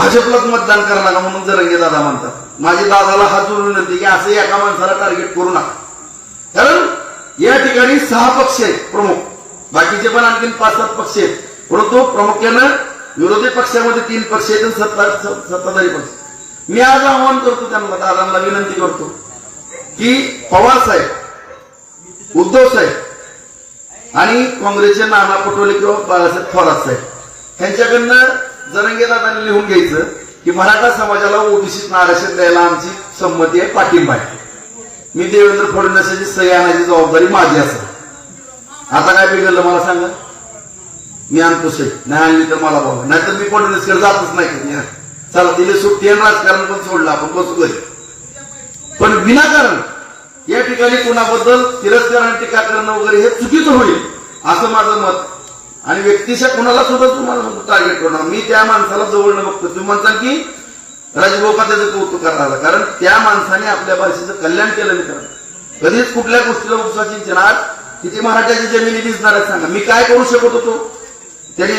भाजपलाच मतदान करा नका म्हणून जरंगे दादा म्हणतात. माझ्या दादाला हात जोडून विनंती की असं एका माणसाला टार्गेट करू नका. कारण या ठिकाणी सहा पक्ष आहेत प्रमुख. बाकीचे पण आणखीन पाच सात पक्ष आहेत. परंतु प्रामुख्यानं विरोधी पक्षामध्ये तीन पक्ष आहेत आणि सत्ता सत्ताधारी पक्ष. मी आज आवाहन करतो त्यांना दादांना विनंती करतो की पवार साहेब उद्धव साहेब आणि काँग्रेसचे नाना पटोले किंवा बाळासाहेब थोरात साहेब यांच्याकडनं जरंगे लिहून घ्यायचं की मराठा समाजाला ओबीसीत आरक्षण द्यायला आमची संमती आहे पाठिंबा आहे. मी देवेंद्र फडणवीसाची सही आणायची जबाबदारी माझी असेल. आता काय बिघडलं मला सांगा? मी आणतो सही. नाही आणली तर मला बोला नाहीतर मी फडणवीसकडे जातच नाही. चला तिने सुट्टी आणि राजकारण पण सोडलं. आपण बसू पण विनाकारण या ठिकाणी कुणाबद्दल तिरस्कार आणि टीका करणं वगैरे हे चुकीचं होईल असं माझं मत. आणि व्यक्तिशा कुणाला सुद्धा तुम्हाला टार्गेट करणार. मी त्या माणसाला जवळनं बघतो तुम्ही म्हणताल की राजभोका त्याचं कौतुक करणार कारण त्या माणसाने आपल्या भाषेचं कल्याण केलं मित्रांनो कधीच कुठल्या गोष्टीला उपसा सिंचन किती मराठ्याची जमिनी दिसणार सांगा. मी काय करू शकत होतो? त्याने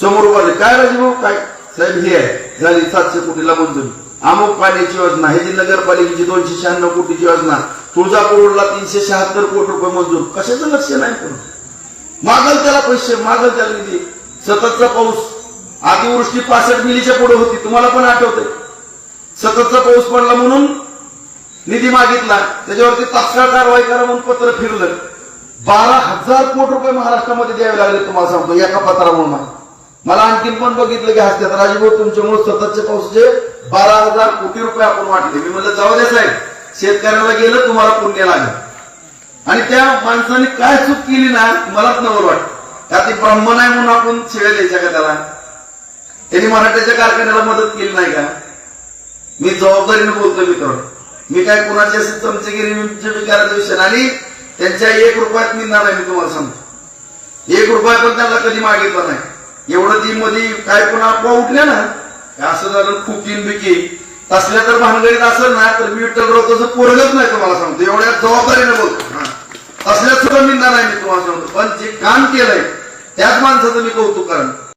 समोर उभारले काय राजभाऊ काय? साहेब हे आहे. झाली सातशे कोटीला मंजुरी अमुक पाण्याची योजना हे जी नगरपालिकेची दोनशे शहाण्णव कोटीची योजना. तुळजापूरला तीनशे शहात्तर कोटी रुपये मंजूर. कशाचं लक्ष नाही करू मागल त्याला पैसे मागल त्याला निधी सततचा पाऊस. अतिवृष्टी पासष्ट मिलीच्या पुढे होती. तुम्हाला पण आठवतंय. सततचा पाऊस पडला म्हणून निधी मागितला. त्याच्यावरती तात्काळ कारवाई करा म्हणून पत्र फिरलं. बारा हजार कोटी रुपये महाराष्ट्रामध्ये द्यावे लागले तुम्हाला सांगतो. एका पत्रामुळे मला आणखीन पण बघितलं की हसत्यात. राजभाऊ तुमच्यामुळे सततचे पाऊसचे बारा हजार कोटी रुपये आपण वाटले. मी म्हणलं जाऊ दे साहेब. शेतकऱ्याला गेलं तुम्हाला पुण्य लागेल. आणि त्या माणसाने काय चूक केली ना मलाच नवल वाटत. का ती ब्रह्म आहे म्हणून आपण शिव्या द्यायच्या का त्याला? त्यांनी मराठ्याच्या कारखान्याला मदत केली नाही का? मी जबाबदारीने बोलतो मित्र मी काय कुणाची अशी चमचेगिरी विचारायचं विषय आणि त्यांच्या एक रुपयात मिळणार नाही मी तुम्हाला सांगतो. एक रुपया पण त्यांना कधी मागितला नाही. एवढं ती मध्ये काय कोणा अफवा उठल्या ना? असं झालं खुकीन बिकी तसल्या तर भानगडीत असेल ना तर मी विठ्ठलराव तसं पोरगच नाही तुम्हाला सांगतो. एवढ्या जबाबदारीने बोलतो हा. मी सुद्धा नाही मी तुम्हाला सांगतो पण जे काम केलंय त्याच माणसाचं मी कौतुक करेन